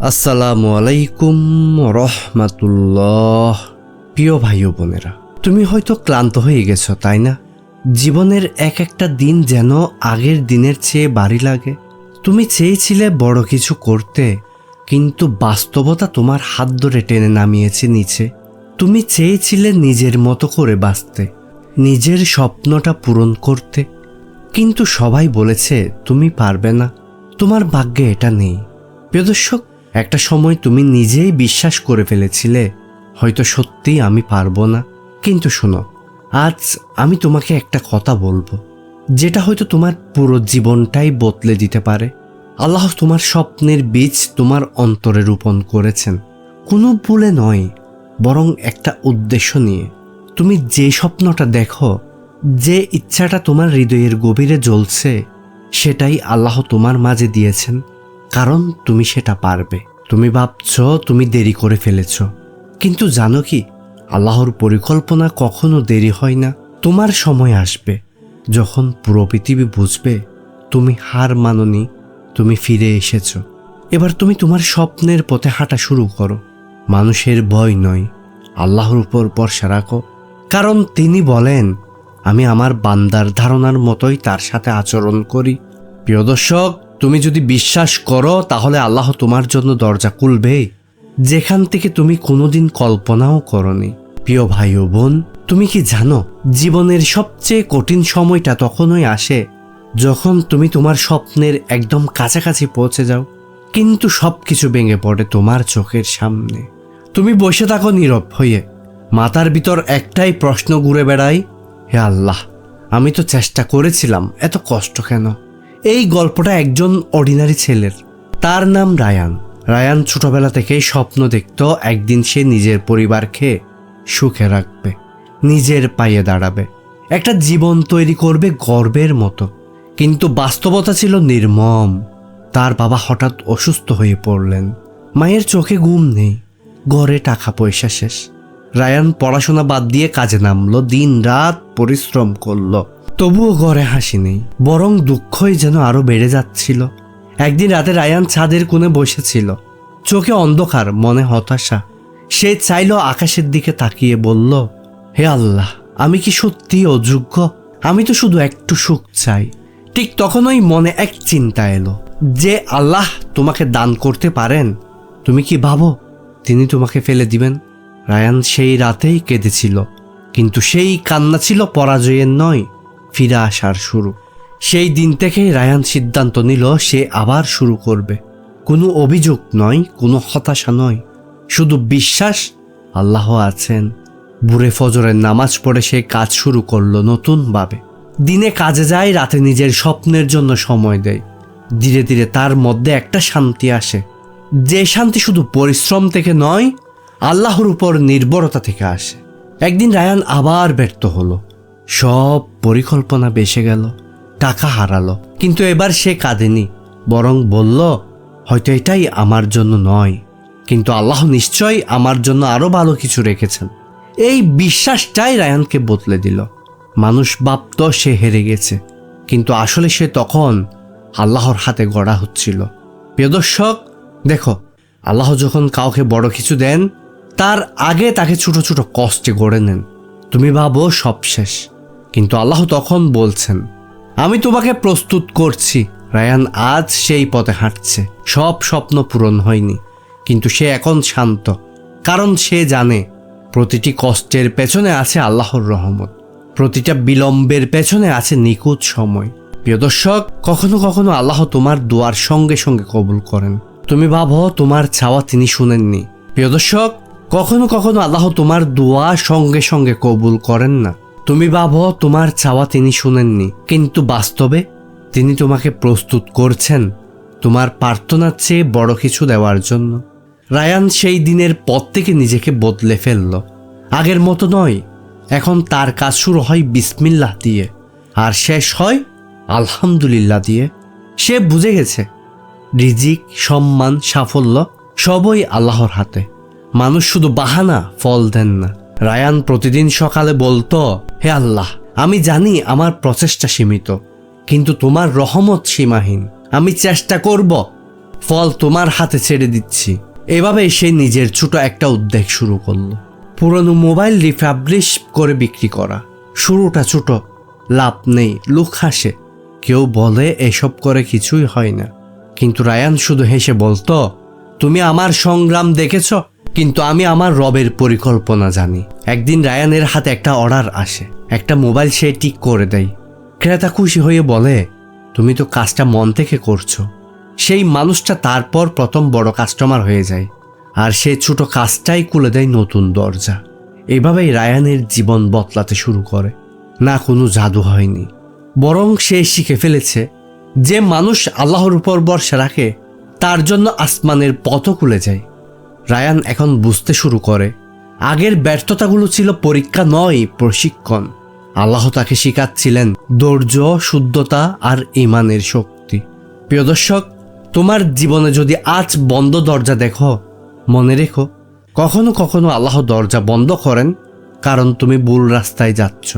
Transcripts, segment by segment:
আসসালামু আলাইকুম রহমাতুল্লাহ প্রিয় ভাই বোনেরা, তুমি হয়তো ক্লান্ত হয়ে গেছো, তাই না? জীবনের এক একটা দিন যেন আগের দিনের চেয়ে বাড়ি লাগে। তুমি চেয়েছিলে বড় কিছু করতে, কিন্তু বাস্তবতা তোমার হাত ধরে টেনে নামিয়েছে নিচে। তুমি চেয়েছিলে নিজের মতো করে বাঁচতে, নিজের স্বপ্নটা পূরণ করতে। কিন্তু সবাই বলেছে, তুমি পারবে না। তোমার ভাগ্যে এটা নেই। প্রিয় দর্শক, একটা সময় তুমি নিজেই বিশ্বাস করে ফেলেছিলে, হয়তো সত্যিই আমি পারব না। কিন্তু শোনো, আজ আমি তোমাকে একটা কথা বলব, যেটা হয়তো তোমার পুরো জীবনটাই বদলে দিতে পারে। আল্লাহ তোমার স্বপ্নের বীজ তোমার অন্তরে রোপণ করেছেন। কোনো ভুলে নয়, বরং একটা উদ্দেশ্য নিয়ে। তুমি যে স্বপ্নটা দেখো যে ইচ্ছাটা তোমার হৃদয়ের গভীরে জ্বলছে, সেটাই আল্লাহ তোমার মাঝে দিয়েছেন, কারণ তুমি সেটা পারবে। তুমি ভাবছ, তুমি দেরি করে ফেলেছ। কিন্তু জানো কি, আল্লাহর পরিকল্পনা কখনো দেরি হয় না। তোমার সময় আসবে, যখন পুরো পৃথিবী বুঝবে, তুমি হার মাননি, তুমি ফিরে এসেছ। এবার তুমি তোমার স্বপ্নের পথে হাঁটা শুরু করো। মানুষের ভয় নয়, আল্লাহর উপর ভরসা রাখো। কারণ তিনি বলেন আমি আমার বান্দার ধারণার মতোই তার সাথে আচরণ করি। প্রিয় দর্শক, তুমি যদি বিশ্বাস করো, তাহলে আল্লাহ তোমার জন্য দরজা খুলবে। যেখান থেকে তুমি কোনোদিন কল্পনাও করনি। প্রিয় ভাই ও বোন, তুমি কি জানো, জীবনের সবচেয়ে কঠিন সময়টা তখনই আসে যখন তুমি তোমার স্বপ্নের একদম কাছাকাছি পৌঁছে যাও, কিন্তু সব কিছু ভেঙে পড়ে তোমার চোখের সামনে। তুমি বসে থাকো নীরব হয়ে। মাথার ভিতর একটাই প্রশ্ন ঘুরে বেড়াই হে আল্লাহ, আমি তো চেষ্টা করেছিলাম, এত কষ্ট কেন? এই গল্পটা একজন অর্ডিনারি ছেলের। তার নাম রায়ান। রায়ান ছোটবেলা থেকেই স্বপ্ন দেখত একদিন সে নিজের পরিবারকে সুখে রাখবে, নিজের পায়ে দাঁড়াবে, একটা জীবন তৈরি করবে গর্বের মতো। কিন্তু বাস্তবতা ছিল নির্মম। তার বাবা হঠাৎ অসুস্থ হয়ে পড়লেন। মায়ের চোখে ঘুম নেই। ঘরে টাকা পয়সা শেষ। রায়ান পড়াশোনা বাদ দিয়ে কাজে নামলো দিন রাত পরিশ্রম করল। তবুও ঘরে হাসি নেই, বরং দুঃখই যেন আরও বেড়ে যাচ্ছিল। একদিন রাতে রায়ান ছাদের কোণে বসেছিল। চোখে অন্ধকার, মনে হতাশা। সে চাইল আকাশের দিকে তাকিয়ে বলল, হে আল্লাহ, আমি কি সত্যি অযোগ্য? আমি তো শুধু একটু সুখ চাই। ঠিক তখনই মনে এক চিন্তা এলো, যে আল্লাহ তোমাকে দান করতে পারেন, তুমি কি ভাবো তিনি তোমাকে ফেলে দিবেন? রায়ান সেই রাতেই কেঁদেছিল, কিন্তু সেই কান্না ছিল পরাজয়ের নয়, ফিরে আসার শুরু। সেই দিন থেকেই রায়ান সিদ্ধান্ত নিল সে আবার শুরু করবে। কোনো অভিযোগ নয়, কোনো হতাশা নয়, শুধু বিশ্বাস, আল্লাহ আছেন। বুড়ে ফজরের নামাজ পড়ে সে কাজ শুরু করল নতুনভাবে। দিনে কাজে যায়, রাতে নিজের স্বপ্নের জন্য সময় দেয়। ধীরে ধীরে তার মধ্যে একটা শান্তি আসে। যে শান্তি শুধু পরিশ্রম থেকে নয় আল্লাহর উপর নির্ভরতা থেকে আসে। একদিন রায়ান আবার ব্যর্থ হলো। সব পরিকল্পনা বেসে গেল, টাকা হারালো। কিন্তু এবার সে কাঁদেনি, বরং বলল, হয়তো এটাই আমার জন্য নয়। কিন্তু আল্লাহ নিশ্চয়ই আমার জন্য আরও ভালো কিছু রেখেছেন। এই বিশ্বাসটাই রায়ানকে বদলে দিল। মানুষ ভাবত সে হেরে গেছে, কিন্তু আসলে সে তখন আল্লাহর হাতে গড়া হচ্ছিল। প্রিয় দর্শক, দেখো, আল্লাহ যখন কাউকে বড় কিছু দেন তার আগে তাকে ছোট ছোট কষ্টে গড়ে নেন। তুমি ভাবো সব শেষ। কিন্তু আল্লাহ তখন বলছেন, আমি তোমাকে প্রস্তুত করছি। রায়ান আজ সেই পথে হাঁটছে। সব স্বপ্ন পূরণ হয়নি। কিন্তু সে এখন শান্ত। কারণ সে জানে, প্রতিটি কষ্টের পেছনে আছে আল্লাহর রহমত। প্রতিটা বিলম্বের পেছনে আছে নিখুঁত সময়। প্রিয় দর্শক, কখনো কখনো আল্লাহ তোমার দোয়ার সঙ্গে সঙ্গে কবুল করেন। তুমি ভাবো তোমার চাওয়া তিনি শুনেননি। প্রিয় দর্শক কখনো কখনো আল্লাহ তোমার দোয়া সঙ্গে সঙ্গে কবুল করেন না। তুমি ভাবো, তোমার চাওয়া তিনি শুনেননি, কিন্তু বাস্তবে তিনি তোমাকে প্রস্তুত করছেন, তোমার প্রার্থনার চেয়ে বড় কিছু দেওয়ার জন্য। রায়ান সেই দিনের পর থেকে নিজেকে বদলে ফেলল। আগের মতো নয়, এখন তার কাজ শুরু হয় বিসমিল্লাহ দিয়ে, আর শেষ হয় আলহামদুলিল্লাহ দিয়ে। সে বুঝে গেছে, রিজিক, সম্মান, সাফল্য সবই আল্লাহর হাতে। মানুষ শুধু বাহানা, ফল দেন না। রায়ান প্রতিদিন সকালে বলতো, হে আল্লাহ, আমি জানি আমার প্রচেষ্টা সীমিত, কিন্তু তোমার রহমত সীমাহীন। আমি চেষ্টা করব, ফল তোমার হাতে ছেড়ে দিচ্ছি। এভাবেই সে নিজের ছোট একটা উদ্যোগ শুরু করল। পুরনো মোবাইল রিফাবলিশ করে বিক্রি করা। শুরুটা ছোট, লাভ নেই, লোক হাসে। কেউ বলে, এসব করে কিছুই হয় না। কিন্তু রায়ান শুধু হেসে বলতো, তুমি আমার সংগ্রাম দেখেছ? কিন্তু আমি আমার রবের পরিকল্পনা জানি। একদিন রায়ানের হাতে একটা অর্ডার আসে। একটা মোবাইল সে ঠিক করে দেয়। ক্রেতা খুশি হয়ে বলে, তুমি তো কাজটা মন থেকে করছ। সেই মানুষটা তারপর প্রথম বড় কাস্টমার হয়ে যায়। আর সে ছোট কাজটাই খুলে দেয় নতুন দরজা। এভাবেই রায়ানের জীবন বদলাতে শুরু করে। না কোনো জাদু হয়নি। বরং সে শিখে ফেলেছে যে মানুষ আল্লাহর উপর বর্ষা রাখে, তার জন্য আসমানের পথও খুলে যায়। রায়ান এখন বুঝতে শুরু করে। আগের ব্যর্থতাগুলো ছিল পরীক্ষা নয়, প্রশিক্ষণ। আল্লাহ তাকে শিখাচ্ছিলেন ধৈর্য, শুদ্ধতা আর ইমানের শক্তি। প্রিয় দর্শক, তোমার জীবনে যদি আজ বন্ধ দরজা দেখো, মনে রেখো, কখনো কখনো আল্লাহ দরজা বন্ধ করেন, কারণ তুমি ভুল রাস্তায় যাচ্ছ।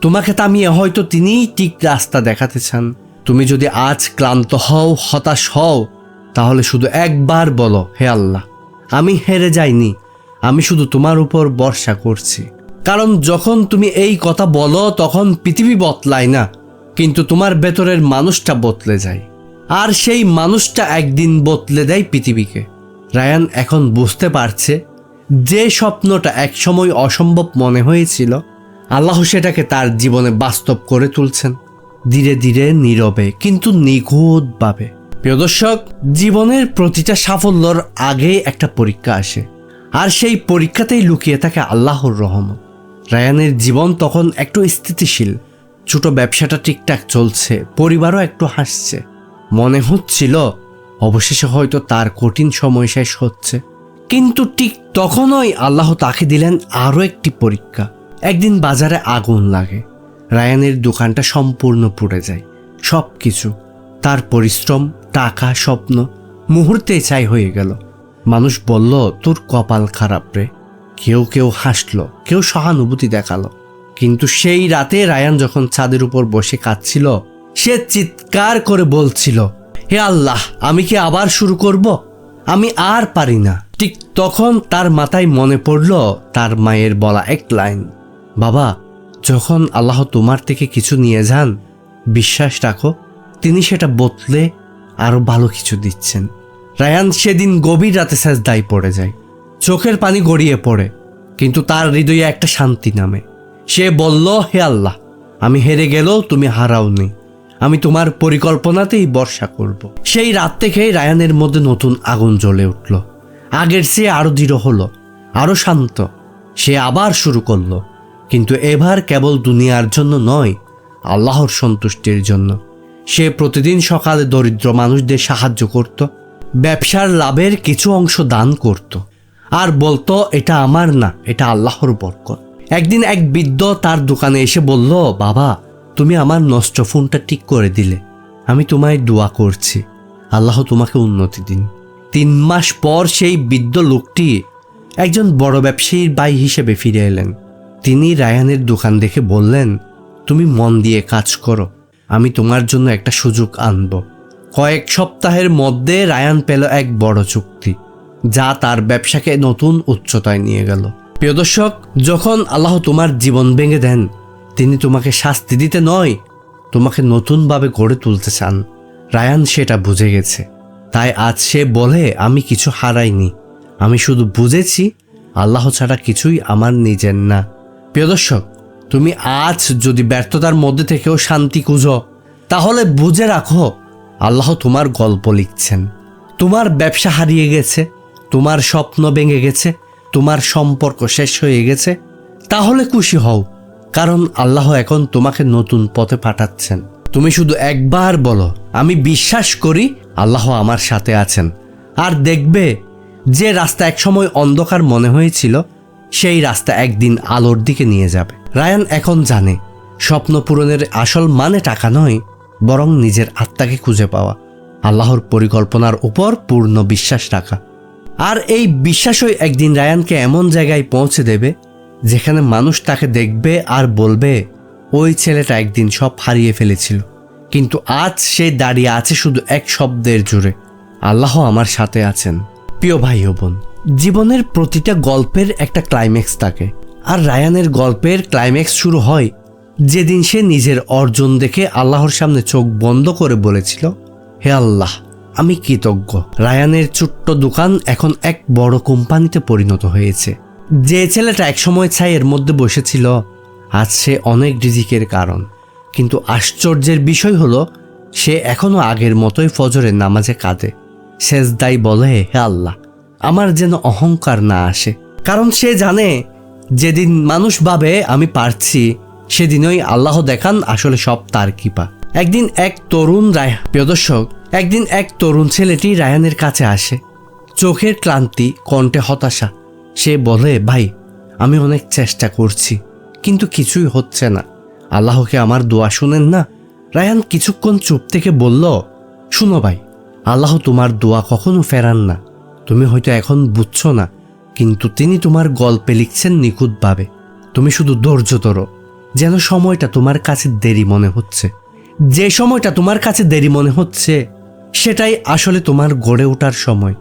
তোমাকে থামিয়ে হয়তো তিনিই ঠিক রাস্তা দেখাতে চান। তুমি যদি আজ ক্লান্ত হও, হতাশ হও, তাহলে শুধু একবার বলো, হে আল্লাহ। আমি হেরে যাইনি। আমি শুধু তোমার উপর ভরসা করছি। কারণ যখন তুমি এই কথা বলো, তখন পৃথিবী বদলায় না, কিন্তু তোমার ভেতরের মানুষটা বদলে যায়। আর সেই মানুষটা একদিন বদলে দেয় পৃথিবীকে। রায়ান এখন বুঝতে পারছে, যে স্বপ্নটা একসময় অসম্ভব মনে হয়েছিল, আল্লাহ সেটাকে তার জীবনে বাস্তব করে তুলছেন। ধীরে ধীরে নীরবে, কিন্তু নিখুঁতভাবে। প্রিয় দর্শক, জীবনের প্রতিটা সাফল্যর আগে একটা পরীক্ষা আসে। আর সেই পরীক্ষাতেই লুকিয়ে থাকে আল্লাহর রহমত। রায়ানের জীবন তখন একটু স্থিতিশীল। ছোট ব্যবসাটা ঠিকঠাক চলছে, পরিবারও একটু হাসছে। মনে হচ্ছিল, অবশেষে হয়তো তার কঠিন সময় শেষ হচ্ছে। কিন্তু ঠিক তখনই আল্লাহ তাকে দিলেন আরও একটি পরীক্ষা। একদিন বাজারে আগুন লাগে। রায়ানের দোকানটা সম্পূর্ণ পুড়ে যায়। সব কিছু তার পরিশ্রম, টাকা, স্বপ্ন মুহূর্তে চাই হয়ে গেল। মানুষ বলল, তোর কপাল খারাপ রে। কেউ কেউ হাসলো, কেউ সহানুভূতি দেখাল। কিন্তু সেই রাতে রায়ান যখন ছাদের উপর বসে কাঁদছিল, সে চিৎকার করে বলছিল, হে আল্লাহ, আমি কি আবার শুরু করব? আমি আর পারি না। ঠিক তখন তার মাথায় মনে পড়ল তার মায়ের বলা এক লাইন, বাবা, যখন আল্লাহ তোমার থেকে কিছু নিয়ে যান, বিশ্বাস রাখো তিনি সেটা বদলে আরও ভালো কিছু দিচ্ছেন। রায়ান সেদিন গভীর রাতে দায় পড়ে যায়। চোখের পানি গড়িয়ে পড়ে, কিন্তু তার হৃদয়ে একটা শান্তি নামে। সে বলল, হে আল্লাহ, আমি হেরে গেলেও তুমি হারাওনি। আমি তোমার পরিকল্পনাতেই বর্ষা করব। সেই রাত থেকেই রায়ানের মধ্যে নতুন আগুন জ্বলে উঠল। আগের সে আরও দৃঢ় হলো আরও শান্ত। সে আবার শুরু করল, কিন্তু এবার কেবল দুনিয়ার জন্য নয়, আল্লাহর সন্তুষ্টির জন্য। সে প্রতিদিন সকালে দরিদ্র মানুষদের সাহায্য করত, ব্যবসার লাভের কিছু অংশ দান করত। আর বলতো, এটা আমার না, এটা আল্লাহর বরকত। একদিন এক বৃদ্ধ তার দোকানে এসে বলল, বাবা, তুমি আমার নষ্ট ফোনটা ঠিক করে দিলে। আমি তোমায় দোয়া করছি। আল্লাহ তোমাকে উন্নতি দিন। তিন মাস পর সেই বৃদ্ধ লোকটি একজন বড় ব্যবসায়ীর ভাই হিসেবে ফিরে এলেন। তিনি রায়ানের দোকান দেখে বললেন, তুমি মন দিয়ে কাজ করো। আমি তোমার জন্য একটা সুযোগ আনব। কয়েক সপ্তাহের মধ্যে রায়ান পেল এক বড় চুক্তি, যা তার ব্যবসাকে নতুন উচ্চতায় নিয়ে গেল। প্রিয় দর্শক, যখন আল্লাহ তোমার জীবন ভেঙে দেন, তিনি তোমাকে শাস্তি দিতে নয়, তোমাকে নতুনভাবে গড়ে তুলতে চান। রায়ান সেটা বুঝে গেছে। তাই আজ সে বলে, আমি কিছু হারাইনি। আমি শুধু বুঝেছি, আল্লাহ ছাড়া কিছুই আমার নিজের না। প্রিয় দর্শক তুমি আজ যদি ব্যর্থতার মধ্যে থেকেও শান্তি খুঁজো, তাহলে বুঝে রাখো, আল্লাহ তোমার গল্প লিখছেন। তোমার ব্যবসা হারিয়ে গেছে, তোমার স্বপ্ন ভেঙে গেছে, তোমার সম্পর্ক শেষ হয়ে গেছে, তাহলে খুশি হও, কারণ আল্লাহ এখন তোমাকে নতুন পথে পাঠাচ্ছেন। তুমি শুধু একবার বলো, আমি বিশ্বাস করি আল্লাহ আমার সাথে আছেন। আর দেখবে, যে রাস্তা একসময় অন্ধকার মনে হয়েছিল সেই রাস্তা একদিন আলোর দিকে নিয়ে যাবে। রায়ান এখন জানে, স্বপ্ন পূরণের আসল মানে টাকা নয়, বরং নিজের আত্মাকে খুঁজে পাওয়া, আল্লাহর পরিকল্পনার উপর পূর্ণ বিশ্বাস রাখা। আর এই বিশ্বাসই একদিন রায়ানকে এমন জায়গায় পৌঁছে দেবে, যেখানে মানুষ তাকে দেখবে আর বলবে, ওই ছেলেটা একদিন সব হারিয়ে ফেলেছিল। কিন্তু আজ সে দাঁড়িয়ে আছে শুধু এক শব্দের জুড়ে আল্লাহ আমার সাথে আছেন। প্রিয় ভাই ও বোন জীবনের প্রতিটা গল্পের একটা ক্লাইম্যাক্স থাকে। আর রায়ানের গল্পের ক্লাইম্যাক্স শুরু হয় যেদিন সে নিজের অর্জন দেখে আল্লাহর সামনে চোখ বন্ধ করে বলেছিল, হে আল্লাহ, আমি কৃতজ্ঞ। রায়ানের ছোট্ট দোকান এখন এক বড় কোম্পানিতে পরিণত হয়েছে। যে ছেলেটা একসময় ছাইয়ের মধ্যে বসেছিল, আজ সে অনেক রিজিকের কারণ। কিন্তু আশ্চর্যের বিষয় হলো, সে এখনও আগের মতোই ফজরের নামাজে কাঁদে। শেষদাই বলে, হে আল্লাহ আমার যেন অহংকার না আসে। কারণ সে জানে, যেদিন মানুষ ভাবে, আমি পারছি, সেদিনই আল্লাহ দেখান আসলে সব তার কৃপা। একদিন এক তরুণ রায় প্রিয় দর্শক, একদিন এক তরুণ ছেলেটি রায়ানের কাছে আসে। চোখের ক্লান্তি, কণ্ঠে হতাশা। সে বলে, ভাই, আমি অনেক চেষ্টা করছি, কিন্তু কিছুই হচ্ছে না। আল্লাহকে আমার দোয়া শুনেন না? রায়ান কিছুক্ষণ চুপ থেকে বলল, শুনো ভাই, আল্লাহ তোমার দোয়া কখনো ফেরান না। তুমি হয়তো এখন বুঝছ না, কিন্তু তিনি তোমার গল্পে লিখছেন নিখুঁতভাবে। তুমি শুধু ধৈর্য ধরো, যেন সময়টা তোমার কাছে দেরি মনে হচ্ছে। যে সময়টা তোমার কাছে দেরি মনে হচ্ছে, সেটাই আসলে তোমার গড়ে ওঠার সময়।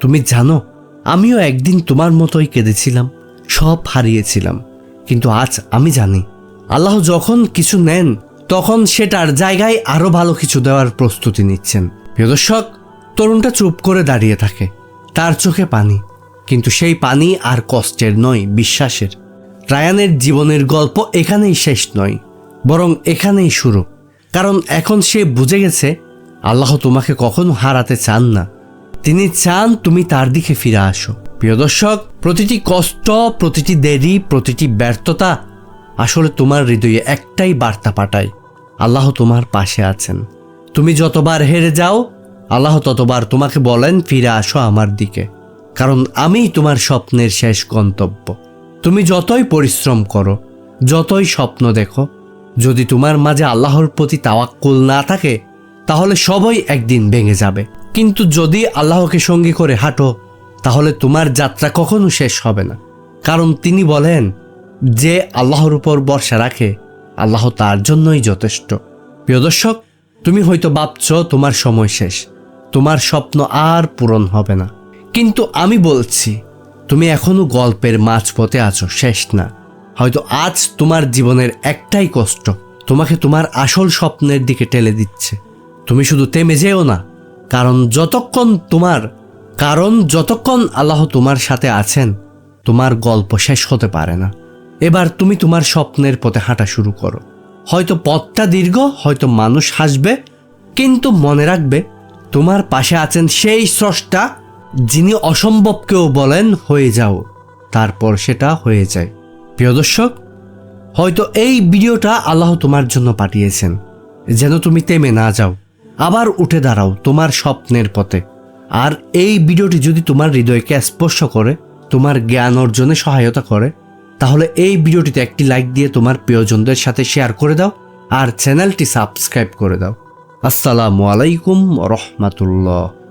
তুমি জানো, আমিও একদিন তোমার মতোই কেঁদেছিলাম, সব হারিয়েছিলাম। কিন্তু আজ আমি জানি, আল্লাহ যখন কিছু নেন, তখন সেটার জায়গায় আরও ভালো কিছু দেওয়ার প্রস্তুতি নিচ্ছেন। প্রিয় দর্শক, তরুণটা চুপ করে দাঁড়িয়ে থাকে। তার চোখে পানি। কিন্তু সেই পানি আর কষ্টের নয়, বিশ্বাসের। রায়ানের জীবনের গল্প এখানেই শেষ নয়, বরং এখানেই শুরু। কারণ এখন সে বুঝে গেছে, আল্লাহ তোমাকে কখনো হারাতে চান না। তিনি চান তুমি তার দিকে ফিরে আসো। প্রিয় দর্শক, প্রতিটি কষ্ট, প্রতিটি দেরি, প্রতিটি ব্যর্থতা আসলে তোমার হৃদয়ে একটাই বার্তা পাঠায়, আল্লাহ তোমার পাশে আছেন। তুমি যতবার হেরে যাও আল্লাহ ততবার তোমাকে বলেন, ফিরে আসো আমার দিকে, কারণ আমিই তোমার স্বপ্নের শেষ গন্তব্য। তুমি যতই পরিশ্রম করো, যতই স্বপ্ন দেখো, যদি তোমার মাঝে আল্লাহর প্রতি তাওয়াক্কুল না থাকে, তাহলে সবই একদিন ভেঙে যাবে। কিন্তু যদি আল্লাহকে সঙ্গী করে হাঁটো, তাহলে তোমার যাত্রা কখনো শেষ হবে না। কারণ তিনি বলেন, যে আল্লাহর উপর ভরসা রাখে, আল্লাহ তার জন্যই যথেষ্ট। প্রিয় দর্শক, তুমি হয়তো ভাবছ তোমার সময় শেষ। তোমার স্বপ্ন আর পূরণ হবে না। কিন্তু আমি বলছি, তুমি এখনও গল্পের মাঝপথে আছো, শেষ না। হয়তো আজ তোমার জীবনের একটাই কষ্ট, তোমাকে তোমার আসল স্বপ্নের দিকে ঠেলে দিচ্ছে। তুমি শুধু থেমে যেও না, কারণ যতক্ষণ তোমার, কারণ যতক্ষণ আল্লাহ তোমার সাথে আছেন, তোমার গল্প শেষ হতে পারে না। এবার তুমি তোমার স্বপ্নের পথে হাঁটা শুরু করো। হয়তো পথটা দীর্ঘ, হয়তো মানুষ হাসবে, কিন্তু মনে রাখবে তোমার পাশে আছেন সেই স্রষ্টা, যিনি অসম্ভবকেও বলেন, হয়ে যাও। তারপর সেটা হয়ে যায়। প্রিয় দর্শক, হয়তো এই ভিডিওটা আল্লাহ তোমার জন্য পাঠিয়েছেন। যেন তুমি তেমে না যাও, আবার উঠে দাঁড়াও তোমার স্বপ্নের পথে। আর এই ভিডিওটি যদি তোমার হৃদয়কে স্পর্শ করে, তোমার জ্ঞান অর্জনে সহায়তা করে, তাহলে এই ভিডিওটিতে একটি লাইক দিয়ে তোমার প্রিয়জনদের সাথে শেয়ার করে দাও, আর চ্যানেলটি সাবস্ক্রাইব করে দাও। আসসালামু আলাইকুম রহমাতুল্লাহ।